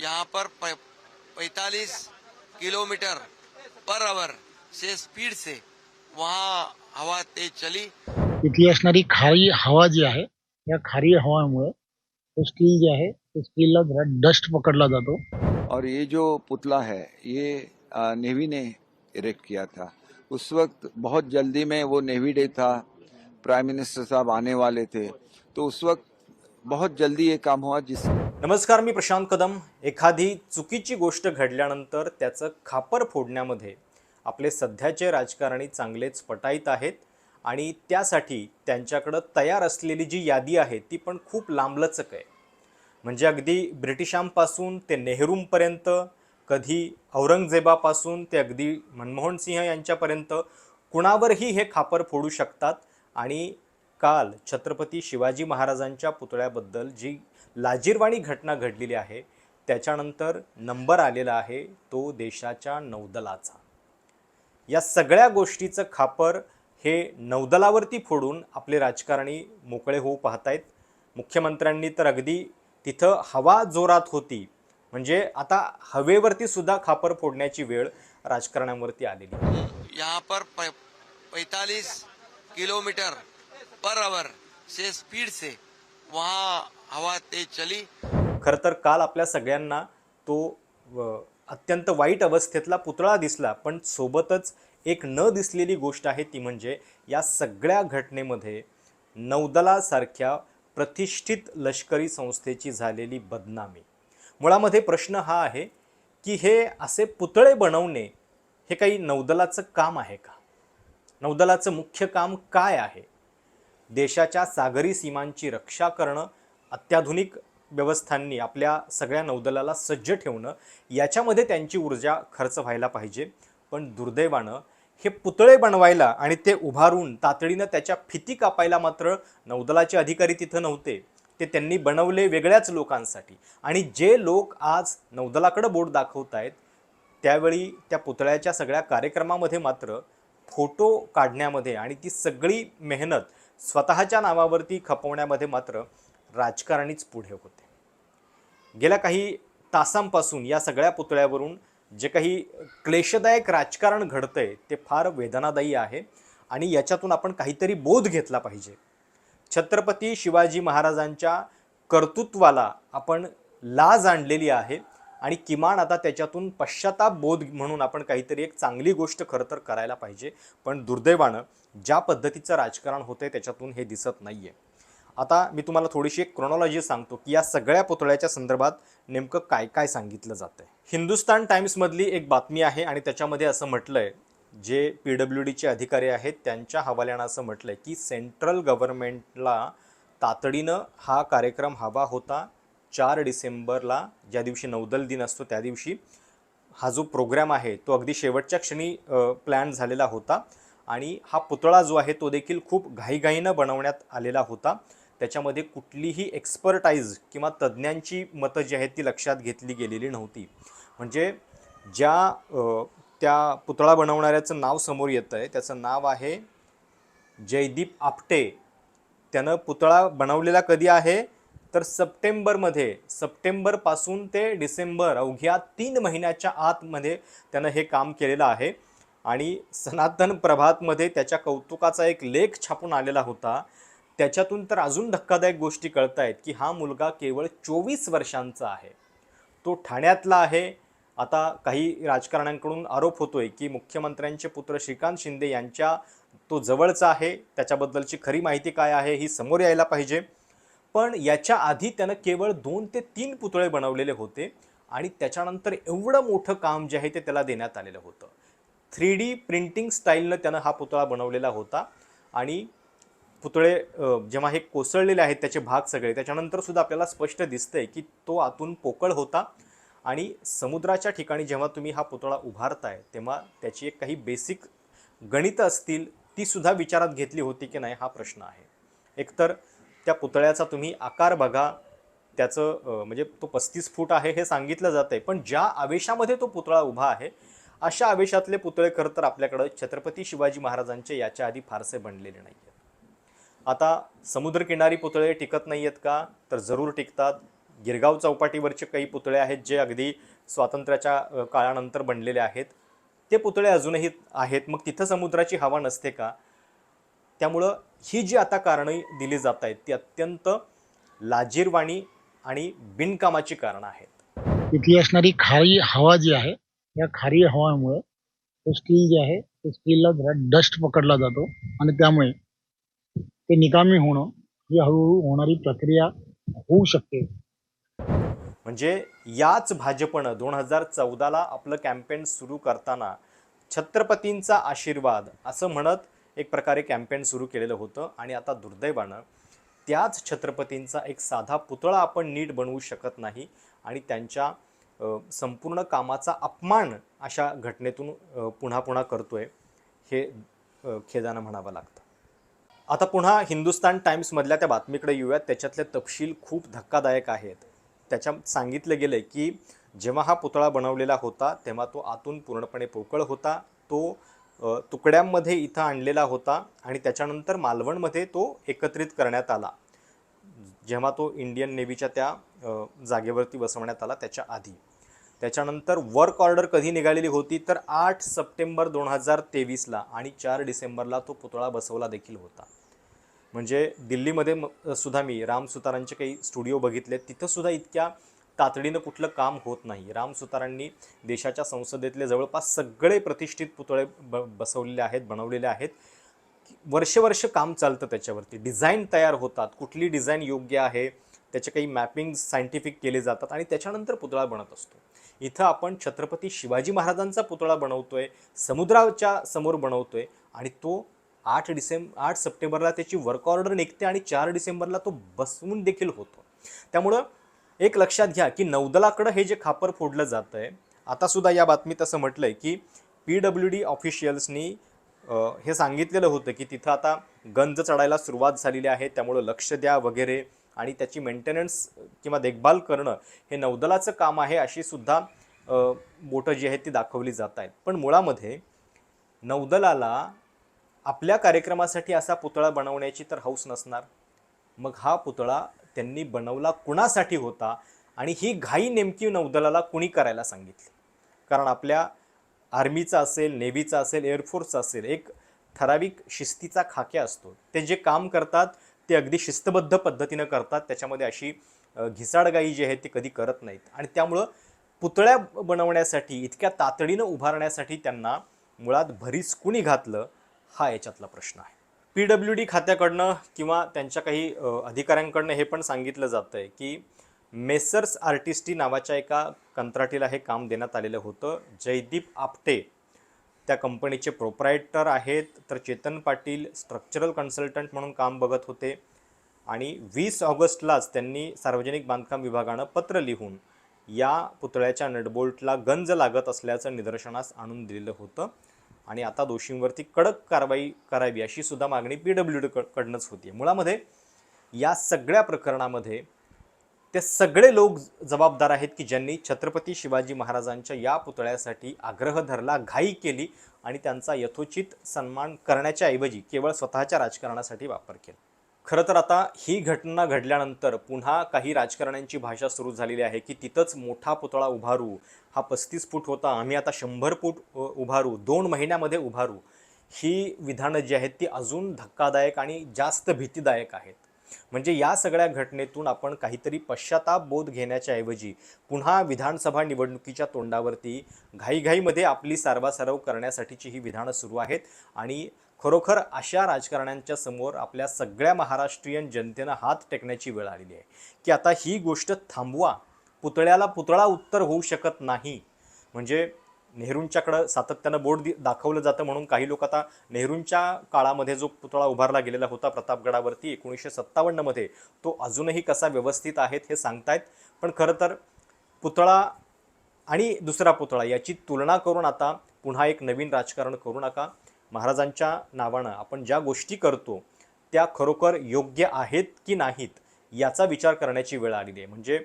यहाँ पर पैतालीस kilometre per hour से speed से वहाँ हवा तेज चली। असणारी खारी हवा जी आहे या खारी हवामुळे तो स्टील जे आहे ते स्टीलला जरा डस्ट पकडला जातो. और ये जो पुतला है ये नेवी ने इरेक्ट किया था। उस वक्त बहुत जल्दी में वो नेवी डे था प्राइम मिनिस्टर साहब आने वाले थे। तो उस वक्त बहुत जल्दी ये काम हुआ जिस नमस्कार मी प्रशांत कदम. एखादी चुकीची गोष्ट घडल्यानंतर त्याचं खापर फोडण्यामध्ये आपले सध्याचे राजकारणी चांगलेच पटाईत आहेत आणि त्यासाठी त्यांच्याकडं तयार असलेली जी यादी आहे ती पण खूप लांबलचक आहे. म्हणजे अगदी ब्रिटिशांपासून ते नेहरूंपर्यंत कधी औरंगजेबापासून ते अगदी मनमोहन सिंह यांच्यापर्यंत कुणावरही हे खापर फोडू शकतात आणि काल छत्रपती शिवाजी महाराजांच्या पुतळ्याबद्दल जी लाजीरवाणी घटना घडलेली आहे. त्याच्यानंतर नंबर आलेला आहे तो देशाच्या नौदलाचा. या सगळ्या गोष्टीचं खापर हे नौदलावरती फोडून आपले राजकारणी मोकळे होऊ पाहतायत. मुख्यमंत्र्यांनी तर अगदी तिथं हवा जोरात होती. म्हणजे आता हवेवरती सुद्धा खापर फोडण्याची वेळ राजकारण्यांवरती आलेली. आहे. यहाँ पर पैतालीस किलोमीटर पर आवर से स्पीड से वहाँ हवा ते चली. खरं तर काल आपल्या सगळ्यांना तो अत्यंत वाईट अवस्थेतला पुतळा दिसला पण सोबतच एक न दिसलेली गोष्ट आहे ती म्हणजे या सगळ्या घटनेमध्ये नौदलासारख्या प्रतिष्ठित लष्करी संस्थेची झालेली बदनामी. मुळामध्ये प्रश्न हा आहे की हे असे पुतळे बनवणे हे काही नौदलाचं काम आहे का? नौदलाचं मुख्य काम काय आहे? देशाच्या सागरी सीमांची रक्षा करणं अत्याधुनिक व्यवस्थांनी आपल्या सगळ्या नौदलाला सज्ज ठेवणं याच्यामध्ये त्यांची ऊर्जा खर्च व्हायला पाहिजे. पण दुर्दैवानं हे पुतळे बनवायला आणि ते उभारून तातडीनं त्याच्या फिती कापायला मात्र नौदलाचे अधिकारी तिथं नव्हते. ते त्यांनी बनवले वेगळ्याच लोकांसाठी. आणि जे लोक आज नौदलाकडं बोट दाखवत आहेत त्यावेळी त्या पुतळ्याच्या सगळ्या कार्यक्रमामध्ये मात्र फोटो काढण्यामध्ये आणि ती सगळी मेहनत स्वतःच्या नावावरती खपवण्यामध्ये मात्र राजकारणीच पुढे होते. गेल्या काही तासांपासून या सगळ्या पुतळ्यावरून जे काही क्लेशदायक राजकारण घडतंय ते फार वेदनादायी आहे आणि याच्यातून आपण काहीतरी बोध घेतला पाहिजे. छत्रपती शिवाजी महाराजांच्या कर्तृत्वाला आपण लाज आणलेली आहे. आणि किमान आता त्याच्यातून पश्चाताप बोध म्हणून आपण काहीतरी एक चांगली गोष्ट खरं तर करायला पाहिजे. पण दुर्दैवानं ज्या पद्धतीचं राजकारण होतंय त्याच्यातून हे दिसत नाही आहे आता मी तुम्हाला थोडीशी एक क्रोनॉलॉजी सांगतो की या सगळ्या पुतळ्याच्या संदर्भात नेमकं काय काय सांगितलं जातंय. हिंदुस्तान टाईम्समधली एक बातमी आहे आणि त्याच्यामध्ये असं म्हटलं आहे जे पी डब्ल्यू डीचे अधिकारी आहेत त्यांच्या हवाल्यानं असं म्हटलं आहे की सेंट्रल गव्हर्नमेंटला तातडीनं हा कार्यक्रम हवा होता. चार डिसेंबरला ज्या दिवशी नौदल दिन असतो त्या दिवशी हा जो प्रोग्राम आहे तो अगदी शेवटच्या क्षणी प्लॅन झालेला होता. आणि हा पुतळा जो आहे तो देखील खूप घाईघाईनं बनवण्यात आलेला होता. त्याच्यामध्ये कुठलीही एक्सपर्टाईज किंवा तज्ज्ञांची मतं जी आहेत ती लक्षात घेतली गेलेली नव्हती. म्हणजे ज्या त्या पुतळा बनवणाऱ्याचं नाव समोर येतं आहे त्याचं नाव आहे जयदीप आपटे. त्यानं पुतळा बनवलेला कधी आहे? तर सप्टेंबरमध्ये सप्टेंबरपासून ते डिसेंबर अवघ्या तीन महिन्याच्या आतमध्ये त्यानं हे काम केलेलं आहे. आणि सनातन प्रभातमध्ये त्याच्या कौतुकाचा एक लेख छापून आलेला होता. त्याच्यातून तर अजून धक्कादायक गोष्टी कळत आहेत की हा मुलगा केवळ चोवीस वर्षांचा आहे. तो ठाण्यातला आहे. आता काही राजकारण्यांकडून आरोप होतोय की मुख्यमंत्र्यांचे पुत्र श्रीकांत शिंदे यांच्या तो जवळचा आहे. त्याच्याबद्दलची खरी माहिती काय आहे ही समोर यायला पाहिजे. पण याच्या आधी त्यानं केवळ दोन ते तीन पुतळे बनवलेले होते आणि त्याच्यानंतर एवढं मोठं काम जे आहे ते त्याला देण्यात आलेलं होतं. थ्री डी प्रिंटिंग स्टाईलनं त्यानं हा पुतळा बनवलेला होता आणि पुतळे जेव्हा हे कोसळलेले आहेत त्याचे भाग सगळे त्याच्यानंतर सुद्धा आपल्याला स्पष्ट दिसतंय की तो आतून पोकळ होता आणि समुद्राच्या ठिकाणी जेव्हा तुम्ही हा पुतळा उभारताय तेव्हा त्याची एक काही बेसिक गणितं असतील तीसुद्धा विचारात घेतली होती की नाही हा प्रश्न आहे. एकतर त्या पुतळ्याचा तुम्ही आकार बघा. त्याचं म्हणजे तो पस्तीस फूट आहे हे सांगितलं जात आहे पण ज्या आवेशामध्ये तो पुतळा उभा आहे अशा आवेशातले पुतळे खरं तर आपल्याकडं छत्रपती शिवाजी महाराजांचे याच्या आधी फारसे बनलेले नाही आहेत आता समुद्रकिनारी पुतळे टिकत नाही आहेत का? तर जरूर टिकतात. गिरगाव चौपाटीवरचे काही पुतळे आहेत जे अगदी स्वातंत्र्याच्या काळानंतर बनलेले आहेत. ते पुतळे अजूनही आहेत. मग तिथं समुद्राची हवा नसते का? त्यामुळं ही जी आता कारणं दिली जात आहेत ती अत्यंत लाजीरवाणी आणि बिनकामाची कारणं आहेत. तिथली असणारी खारी हवा जी आहे या खारी हवामुळे तो स्टील जे आहे ते स्टीलला जरा डस्ट पकडला जातो आणि त्यामुळे ते निकामी होणं ही हळूहळू होणारी प्रक्रिया होऊ शकते. म्हणजे याच भाजपनं दोन हजार चौदाला आपलं कॅम्पेन सुरू करताना छत्रपतींचा आशीर्वाद असं म्हणत एक प्रकारे कॅम्पेन सुरू केलेलं होतं आणि आता दुर्दैवानं त्याच छत्रपतींचा एक साधा पुतळा आपण नीट बनवू शकत नाही आणि त्यांच्या संपूर्ण कामाचा अपमान अशा घटनेतून पुन्हा पुन्हा करतोय हे खेदानं म्हणावं लागतं. आता पुन्हा हिंदुस्तान टाईम्समधल्या त्या बातमीकडे येऊयात. त्याच्यातले तपशील खूप धक्कादायक आहेत. त्याच्यात सांगितलं गेलं की जेव्हा हा पुतळा बनवलेला होता तेव्हा तो आतून पूर्णपणे पोकळ होता. तो तुकड्यांमध्ये इथं आणलेला होता आणि त्याच्यानंतर मालवणमध्ये तो एकत्रित करण्यात आला. जेव्हा तो इंडियन नेव्हीच्या त्या जागेवरती बसवण्यात आला त्याच्या आधी. त्याच्यानंतर वर्क ऑर्डर कधी निघालेली होती तर आठ सप्टेंबर दोन हजार तेवीसला आणि चार डिसेंबरला तो पुतळा बसवला देखील होता. म्हणजे दिल्लीमध्ये म- सुद्धा मी राम सुतारांचे काही स्टुडिओ बघितले तिथंसुद्धा इतक्या तातडीनं कुठलं काम होत नाही. राम सुतारांनी देशाच्या संसदेतले जवळपास सगळे प्रतिष्ठित पुतळे ब बसवलेले आहेत बनवलेले आहेत. वर्ष वर्ष काम चालतं त्याच्यावरती. डिझाईन तयार होतात. कुठली डिझाईन योग्य आहे त्याचे काही मॅपिंग सायंटिफिक केले जातात आणि त्याच्यानंतर पुतळा बनत असतो. इथं आपण छत्रपती शिवाजी महाराजांचा पुतळा बनवतोय समुद्राच्या समोर बनवतोय आणि तो आठ डिसेंब आठ सप्टेंबरला त्याची वर्क ऑर्डर निघते आणि चार डिसेंबरला तो बसवून देखील होतो. त्यामुळं एक लक्षात घ्या की नौदलाकडं हे जे खापर फोडलं जातं आहे आतासुद्धा या बातमीत असं आहे की पी डब्ल्यू डी ऑफिशियल्सनी हे सांगितलेलं होतं की तिथं आता गंज चढायला सुरुवात झालेली आहे त्यामुळं लक्ष द्या वगैरे आणि त्याची मेंटेनन्स किंवा देखभाल करणं हे नौदलाचं काम आहे अशी सुद्धा बोटं जी आहेत ती दाखवली जात आहेत पण मुळामध्ये नौदलाला आपल्या कार्यक्रमासाठी असा पुतळा बनवण्याची तर हौस नसणार. मग हा पुतळा त्यांनी बनवला कुणासाठी होता आणि ही घाई नेमकी नौदलाला कुणी करायला सांगितली? कारण आपल्या आर्मीचा असेल नेव्हीचा असेल एअरफोर्सचा असेल एक ठराविक शिस्तीचा खाक्या असतो. ते जे काम करतात ते अगदी शिस्तबद्ध पद्धतीनं करतात. त्याच्यामध्ये अशी घिसाडगाई जी आहे ती कधी करत नाहीत. आणि त्यामुळं पुतळ्या बनवण्यासाठी इतक्या तातडीनं उभारण्यासाठी त्यांना मुळात भरीस कुणी घातलं हा याच्यातला प्रश्न आहे. पी डब्ल्यू डी खात्याकडनं किंवा त्यांच्या काही अधिकाऱ्यांकडनं हे पण सांगितलं जातं आहे की मेसर्स आर्टिस्टी नावाच्या एका कंत्राटीला हे काम देण्यात आलेलं होतं. जयदीप आपटे त्या कंपनीचे प्रोप्रायटर आहेत तर चेतन पाटील स्ट्रक्चरल कन्सल्टंट म्हणून काम बघत होते आणि वीस ऑगस्टलाच त्यांनी सार्वजनिक बांधकाम विभागानं पत्र लिहून या पुतळ्याच्या नटबोल्टला गंज लागत असल्याचं निदर्शनास आणून दिलेलं होतं. आणि आता दोषींवरती कडक कारवाई करावी अशी सुद्धा मागणी पी डब्ल्यू डी कडनंच होती मुळामध्ये या सगळ्या प्रकरणामध्ये ते सगळे लोक जबाबदार आहेत की ज्यांनी छत्रपती शिवाजी महाराजांच्या या पुतळ्यासाठी आग्रह धरला घाई केली आणि त्यांचा यथोचित सन्मान करण्याच्या ऐवजी केवळ स्वतःच्या राजकारणासाठी वापर केला. खरं तर आता ही घटना घडल्यानंतर पुन्हा काही राजकारण्यांची भाषा सुरू झालेली आहे की तिथंच मोठा पुतळा उभारू. हा पस्तीस फूट होता आम्ही आता शंभर फूट उभारू दोन महिन्यामध्ये उभारू. ही विधानं जी आहेत ती अजून धक्कादायक आणि जास्त भीतीदायक आहेत. म्हणजे या सगळ्या घटनेतून आपण काहीतरी पश्चाताप बोध घेण्याच्या ऐवजी पुन्हा विधानसभा निवडणुकीच्या तोंडावरती घाईघाईमध्ये आपली सारवासारव करण्यासाठीची ही विधानं सुरू आहेत आणि खरोखर अशा राजकारण्यांच्या समोर आपल्या सगळ्या महाराष्ट्रीयन जनतेनं हात टेकण्याची वेळ आलेली आहे. की आता ही गोष्ट थांबवा. पुतळ्याला पुतळा उत्तर होऊ शकत नाही. म्हणजे नेहरूंच्याकडं सातत्यानं बोर्ड दि दाखवलं जातं म्हणून काही लोक आता नेहरूंच्या काळामध्ये जो पुतळा उभारला गेलेला होता प्रतापगडावरती एकोणीसशे सत्तावन्नमध्ये तो अजूनही कसा व्यवस्थित आहेत हे सांगतायत. पण खरं तर पुतळा आणि दुसरा पुतळा याची तुलना करून आता पुन्हा एक नवीन राजकारण करू नका. महाराजांच्या नावानं आपण ज्या गोष्टी करतो त्या खरोखर योग्य आहेत की नाहीत याचा विचार करण्याची वेळ आलेली आहे. म्हणजे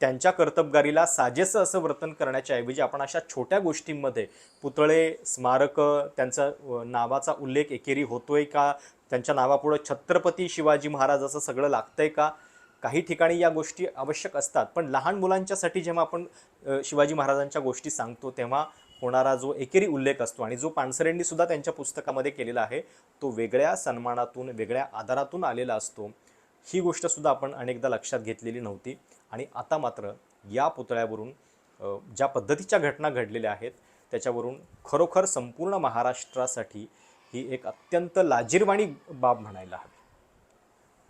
त्यांच्या कर्तबगारीला साजेसं असं वर्तन करण्याच्या ऐवजी आपण अशा छोट्या गोष्टींमध्ये पुतळे स्मारकं त्यांचा नावाचा उल्लेख एकेरी होतोय का? त्यांच्या नावापुढं छत्रपती शिवाजी महाराज असं सगळं लागतंय का? काही ठिकाणी या गोष्टी आवश्यक असतात. पण लहान मुलांच्यासाठी जेव्हा आपण शिवाजी महाराजांच्या गोष्टी सांगतो तेव्हा होणारा जो एकेरी उल्लेख असतो आणि जो पानसरेंनी सुद्धा त्यांच्या पुस्तकामध्ये केलेला आहे तो वेगळ्या सन्मानातून वेगळ्या आधारातून आलेला असतो. ही गोष्टसुद्धा आपण अनेकदा लक्षात घेतलेली नव्हती. आणि आता मात्र या पुतळ्यावरून ज्या पद्धतीच्या घटना घडलेल्या आहेत त्याच्यावरून खरोखर संपूर्ण महाराष्ट्रासाठी ही एक अत्यंत लाजीरवाणी बाब म्हणायला हवी.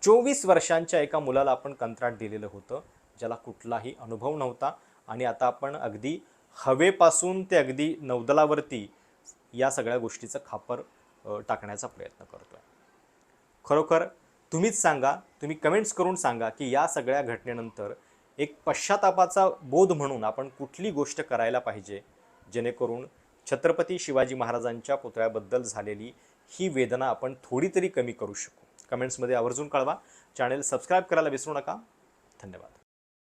चोवीस वर्षांच्या एका मुलाला आपण कंत्राट दिलेलं होतं ज्याला कुठलाही अनुभव नव्हता. आणि आता आपण अगदी हवेपासून ते अगदी नौदलावरती या सगळ्या गोष्टीचं खापर टाकण्याचा प्रयत्न करतोय. खरोखर तुम्हीच सांगा तुम्ही कमेंट्स करून सांगा की या सगळ्या घटनेनंतर एक पश्चातापाचा बोध म्हणून आपण कुठली गोष्ट करायला पाहिजे जेणेकरून छत्रपती शिवाजी महाराजांच्या पुतळ्याबद्दल झालेली ही वेदना आपण थोडी तरी कमी करू शकू. कमेंट्समध्ये आवर्जून कळवा. चॅनेल सबस्क्राईब करायला विसरू नका. धन्यवाद.